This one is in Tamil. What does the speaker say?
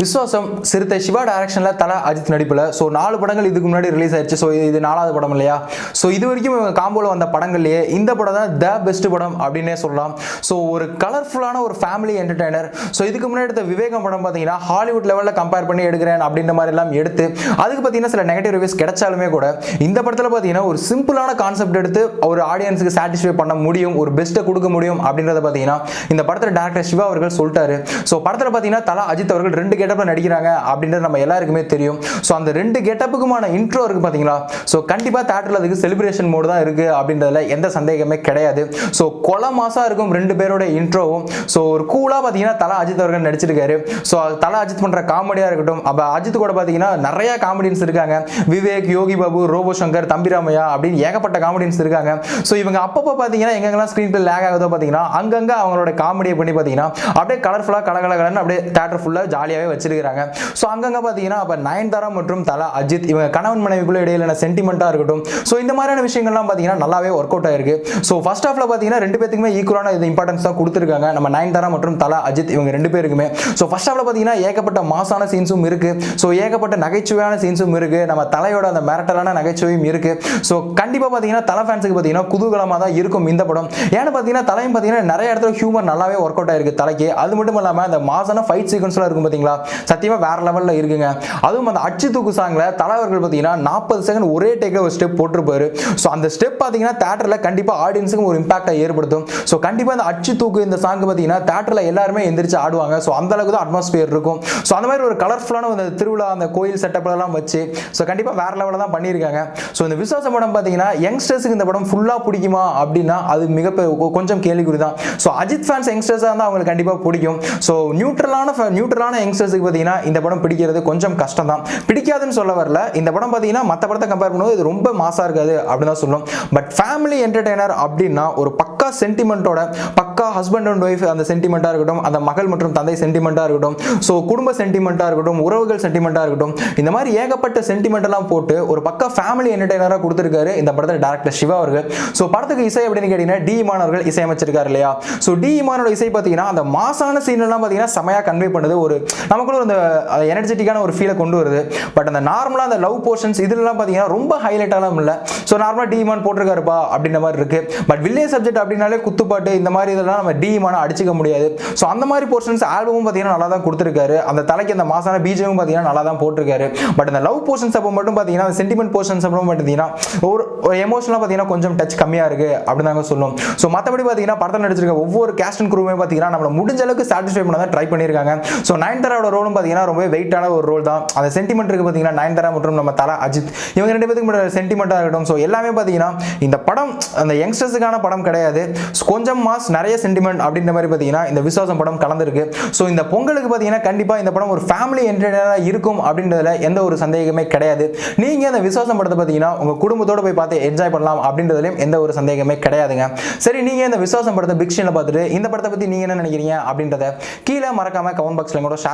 விஸ்வாசம் சிறுத்தை சிவா டைரக்ஷனில் தலா அஜித் நடிப்பில். ஸோ நாலு படங்கள் இதுக்கு முன்னாடி ரிலீஸ் ஆயிடுச்சு. ஸோ இது நாலாவது படம் இல்லையா? ஸோ இது வரைக்கும் இவங்க காம்போவில் வந்த படங்கள்லேயே இந்த படம் தான் த பெஸ்ட் படம் அப்படின்னே சொல்லலாம். ஸோ ஒரு கலர்ஃபுல்லான ஒரு ஃபேமிலி என்டர்டைனர் ஸோ இதுக்கு முன்னாடி எடுத்த விவேகம் படம் பார்த்தீங்கன்னா ஹாலிவுட் லெவலில் கம்பேர் பண்ணி எடுக்கிறேன் அப்படின்ற மாதிரி எல்லாம் எடுத்து அதுக்கு பார்த்தீங்கன்னா சில நெகட்டிவ் ரிவ்யூஸ் கிடைச்சாலுமே கூட இந்த படத்தில் பார்த்தீங்கன்னா ஒரு சிம்பிளான கான்செப்ட் எடுத்து ஒரு ஆடியன்ஸுக்கு சாட்டிஸ்ஃபை பண்ண முடியும் ஒரு பெஸ்ட்டை கொடுக்க முடியும் அப்படின்றத பார்த்தீங்கன்னா இந்த படத்தில் டேரக்டர் சிவா அவர்கள் சொல்லிட்டாரு. ஸோ படத்தில் பார்த்தீங்கன்னா தலா அஜித் அவர்கள் ரெண்டு கெட்டப்பில் நடிக்கிறாங்க அப்படின்றது நம்ம எல்லாருக்குமே தெரியும். ஸோ அந்த ரெண்டு கெட்டப்புக்குமான இன்ட்ரோ இருக்குது பார்த்தீங்களா ஸோ கண்டிப்பாக தேட்டரில் அதுக்கு செலிப்ரேஷன் மோடு தான் இருக்குது அப்படின்றதுல எந்த சந்தேகமே கிடையாது. ஸோ கொல மாசாக இருக்கும் ரெண்டு பேரோட இன்ட்ரோவும் ஸோ ஒரு கூலாக பார்த்தீங்கன்னா தலா அஜித் அவர்கள் நடிச்சிருக்காரு. ஸோ தலா அஜித் பண்ணுற காமெடியாக இருக்கட்டும் அப்போ அஜித் கூட பார்த்தீங்கன்னா நிறைய காமெடியன்ஸ் இருக்காங்க. விவேக் யோகி பாபு ரோபோ சங்கர் தம்பிராமையா அப்படின்னு ஏகப்பட்ட காமெடியன்ஸ் இருக்காங்க. ஸோ இவங்க அப்பப்போ பார்த்தீங்கன்னா எங்கெங்கெல்லாம் ஸ்க்ரீன் பிளே லேக் ஆகுதோ பார்த்தீங்கன்னா அங்கங்கே அவங்களோட காமெடியை பண்ணி பார்த்தீங்கன்னா அப்படியே கலர்ஃபுல்லாக கலகலகலன்னு அப்படியே தேட்டர் ஃபுல்லாக ஜாலியாகவே வச்சிருக்கிறாங்க. ஸோ அங்கங்கே பார்த்தீங்கன்னா அப்போ நயன்தாரா மற்றும் தலா அஜித் இவங்க கணவன் மனைவிக்குள்ள இடையிலான சென்டிமெண்ட்டாக இருக்கட்டும். ஸோ இந்த மாதிரியான விஷயங்கள்லாம் பார்த்தீங்கன்னா நல்லாவே ஒர்க் அவுட் ஆயிருக்கு. ஸோ ஃபர்ஸ்ட் ஆஃப்ல பார்த்தீங்கன்னா ரெண்டு பேத்துக்குமே ஈக்குவலான இது இம்பார்ட்டன்ஸ் தான் கொடுத்துருக்காங்க. நம்ம நயன்தாரா மற்றும் தலா அஜித் இவங்க ரெண்டு பேருக்குமே. ஸோ ஃபர்ஸ்ட் ஆஃப்ல பார்த்தீங்கன்னா ஏகப்பட்ட மாசான சீன்ஸும் இருக்கு. ஸோ ஏகப்பட்ட நகைச்சுவையான சீன்ஸும் இருக்கு. நம்ம தலையோட அந்த மிரட்டலான நகைச்சுவையும் இருக்கு. ஸோ கண்டிப்பாக பார்த்தீங்கன்னா தலை ஃபேன்ஸுக்கு பார்த்தீங்கன்னா குதூகலமாக தான் இருக்கும் இந்த படம். ஏன்னு பார்த்தீங்கன்னா தலையும் பார்த்தீங்கன்னா நிறைய இடத்துல ஹியூமர் நல்லாவே ஒர்க் அவுட் ஆயிருக்கு தலைக்கு. அது மட்டும் இல்லாமல் அந்த மாசான ஃபைட் சீக்வன்ஸ்லாம் இருக்கும் பார்த்தீங்களா? சத்தியமாக வேற லெவலில் இருக்குங்க. அதுவும் அந்த அச்சு தூக்கு சாங்கில் தலைவர்கள் பார்த்தீங்கன்னா நாற்பது செகண்ட் ஒரே டேக்கில் ஒரு ஸ்டெப் போட்டிருப்பாரு. ஸோ அந்த ஸ்டெப் பார்த்தீங்கன்னா தேட்டரில் கண்டிப்பாக ஆடியன்ஸுக்கு ஒரு இம்பாக்டை ஏற்படுத்தும். ஸோ கண்டிப்பாக அந்த அச்சு தூக்கு இந்த சாங் பார்த்தீங்கன்னா தேட்டரில் எல்லாருமே எந்திரிச்சு ஆடுவாங்க. ஸோ அந்த அளவுக்கு தான் அட்மாஸ்பியர் இருக்கும். ஸோ அந்த மாதிரி ஒரு கலர்ஃபுல்லான அந்த திருவிழா அந்த கோயில் செட்டப்லாம் வச்சு ஸோ கண்டிப்பாக வேற லெவலில் தான் பண்ணியிருக்காங்க. ஸோ இந்த விசுவாச படம் பார்த்தீங்கன்னா யங்ஸ்டர்ஸுக்கு இந்த படம் ஃபுல்லாக பிடிக்குமா அப்படின்னா அது மிக கொஞ்சம் கேள்விக்குறி தான். ஸோ அஜித் ஃபேன்ஸ் யங்ஸ்டர்ஸாக இருந்தால் அவங்களுக்கு கண்டிப்பாக பிடிக்கும். ஸோ நியூட்ரலான நியூட்ரலான யங்ஸ்டர்ஸுக்கு பார்த்தீங்கன்னா இந்த படம் பிடிக்கிறது கொஞ்சம் கஷ்டம் தான் பிடிக்காதுன்னு சொல்ல வரல. இந்த படம் பார்த்தீங்கன்னா மற்ற படத்தை கம்பேர் பண்ணும்போது இது ரொம்ப மாசாக இருக்காது அப்படின்னு தான் சொல்லணும் பட் ஃபேமிலி என்டர்டெய்னர் அப்படின்னா ஒரு பக்கா சென்டிமெண்ட்டோட பக்கா ஹஸ்பண்ட் அண்ட் ஒய்ஃப் அந்த சென்டிமெண்ட்டாக இருக்கட்டும் அந்த மகள் மற்றும் தந்தை சென்டிமெண்ட்டாக இருக்கட்டும் ஸோ குடும்ப சென்டிமெண்ட்டாக இருக்கட்டும் உறவுகள் சென்டிமெண்ட்டாக இருக்கட்டும் இந்த மாதிரி ஏகப்பட்ட சென்டிமெண்ட்டெல்லாம் போட்டு ஒரு பக்கா ஃபேமிலி என்டர்டைனராக கொடுத்துருக்காரு இந்த படத்தில் டேரக்டர் சிவா அவர்கள். ஸோ படத்துக்கு இசை அப்படின்னு கேட்டிங்கன்னா டி மாணவர்கள் அவர்கள் இசையமைச்சிருக்காரு இல்லையா? ஸோ டி இமானோட இசை பார்த்தீங்கன்னா அந்த மாசான சீன்லாம் பார்த்தீங்கன்னா செமையாக கன்வே பண்ணுது. ஒரு நமக்குள்ள அந்த எனர்ஜெட்டிக்கான ஒரு ஃபீலை கொண்டு வருது. பட் அந்த நார்மலாக அந்த லவ் போர்ஷன்ஸ் இதுலலாம் பார்த்தீங்கன்னா ரொம்ப ஹைலைட்டாலாம் இல்லை. ஸோ நார்மலாக டிமான் போட்டிருக்காருப்பா அப்படின்ற மாதிரி இருக்குது பட் வில்லேஜ் சப்ஜெக்ட் அப்படின்னாலே குத்துப்பாட்டு இந்த மாதிரி இதெல்லாம் நம்ம டிமான அடிச்சுக்க முடியாது. ஸோ அந்த மாதிரி போர்ஷன்ஸ் ஆல்பமும் பார்த்தீங்கன்னா நல்லா தான் கொடுத்துருக்காரு. அந்த தலைக்கு அந்த மாசான பீஜமும் பார்த்தீங்கன்னா நல்லா தான் போட்டிருக்காரு. பட் அந்த லவ் போர்ஷன்ஸ் அப்போ மட்டும் பார்த்தீங்கன்னா அந்த சென்டிமெண்ட் போர்ஷன்ஸ் அப்புறம் பார்த்தீங்கன்னா ஒரு ஒரு எமோஷனலாக பார்த்தீங்கன்னா கொஞ்சம் டச் கம்மியாக இருக்குது அப்படின்னு தாங்க சொல்லும். ஸோ மற்றபடி பார்த்தீங்கன்னா படத்தில் நடிச்சிருக்க ஒவ்வொரு கேஸ்ட் அண்ட் குரூமே பார்த்தீங்கன்னா நம்மளை முடிஞ்ச அளவுக்கு சாட்டிஸ்ஃபை பண்ண தான் ட்ரை பண்ணியிருக்காங்க ஸோ நைன் நயன்தாராவோட ரோலும் பார்த்தீங்கன்னா ரொம்ப வெயிட்டான ஒரு ரோல் தான். அந்த சென்டிமெண்ட் இருக்கு பார்த்தீங்கன்னா நயன்தாரா மற்றும் நம்ம தலா அஜித். இவங்க ரெண்டு பேருக்கு சென்டிமெண்ட்டாக இருக்கட்டும். ஸோ எல்லாமே பார்த்தீங்கன்னா இந்த படம் அந்த யங்ஸ்டர்ஸுக்கான படம் கிடையாது. கொஞ்சம் மாஸ் நிறைய சென்டிமெண்ட் அப்படின்ற மாதிரி பார்த்தீங்கன்னா இந்த விசுவாசம் படம் கலந்துருக்கு. ஸோ இந்த பொங்கலுக்கு பார்த்தீங்கன்னா கண்டிப்பாக இந்த படம் ஒரு ஃபேமிலி என்டர்டைனராக இருக்கும் அப்படின்றதுல எந்த ஒரு சந்தேகமே கிடையாது. நீங்கள் அந்த விசுவாசம் படத்தை பார்த்தீங்கன்னா உங்கள் குடும்பத்தோட போய் பார்த்து என்ஜாய் பண்ணலாம் அப்படின்றதுலையும் எந்த ஒரு சந்தேகமே கிடையாதுங்க. சரி நீங்கள் இந்த விசுவாசம் படத்தை பிக்ஷனில் பார்த்துட்டு இந்த படத்தை பற்றி நீங்கள் என்ன நினைக்கிறீங்க அப்படின்றத கீழே மறக்காம கமெண்ட் பாக்ஸில் கூட ஷேர்